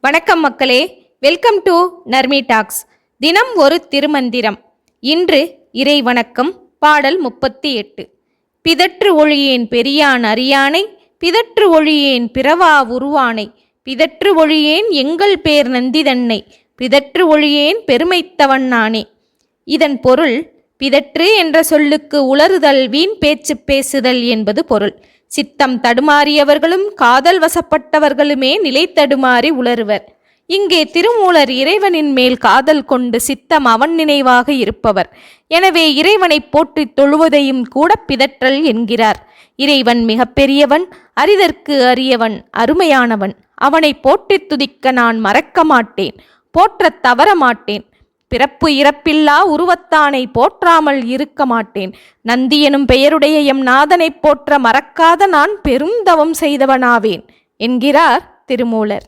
வணக்கம் மக்களே. Welcome to Narmi tax தினம் ஒரு திருமந்திரம். இன்று இறை வணக்கம் பாடல் முப்பத்தி எட்டு. பிதற்று ஒழியேன் பெரியான் அறியானை பிதற்று ஒழியேன் பிறவா உருவானை பிதற்று ஒழியேன் எங்கள் பேர் நந்திதன்னை பிதற்று ஒழியேன் பெருமைத்தவன் நானே. இதன் பொருள் பிதற்று என்ற சொல்லுக்கு உளறுதல் வீண் பேச்சு பேசுதல் என்பது பொருள். சித்தம் தடுமாறியவர்களும் காதல் வசப்பட்டவர்களுமே நிலை தடுமாறி உளறுவர். இங்கே திருமூலர் இறைவனின் மேல் காதல் கொண்டு சித்தம் அவன் நினைவாக இருப்பவர். எனவே இறைவனை போற்றி தொழுவதையும் கூட பிதற்றல் என்கிறார். இறைவன் மிகப்பெரியவன் அரிதற்கு அரியவன் அருமையானவன். அவனை போற்றித் துதிக்க நான் மறக்க மாட்டேன் போற்றத் தவற மாட்டேன். பிறப்பு இறப்பில்லா உருவத்தானை போற்றாமல் இருக்க மாட்டேன். நந்தி எனும் பெயருடைய எம் நாதனைப் போற்ற மறக்காத நான் பெரும் தவம் செய்தவனாவேன் என்கிறார் திருமூலர்.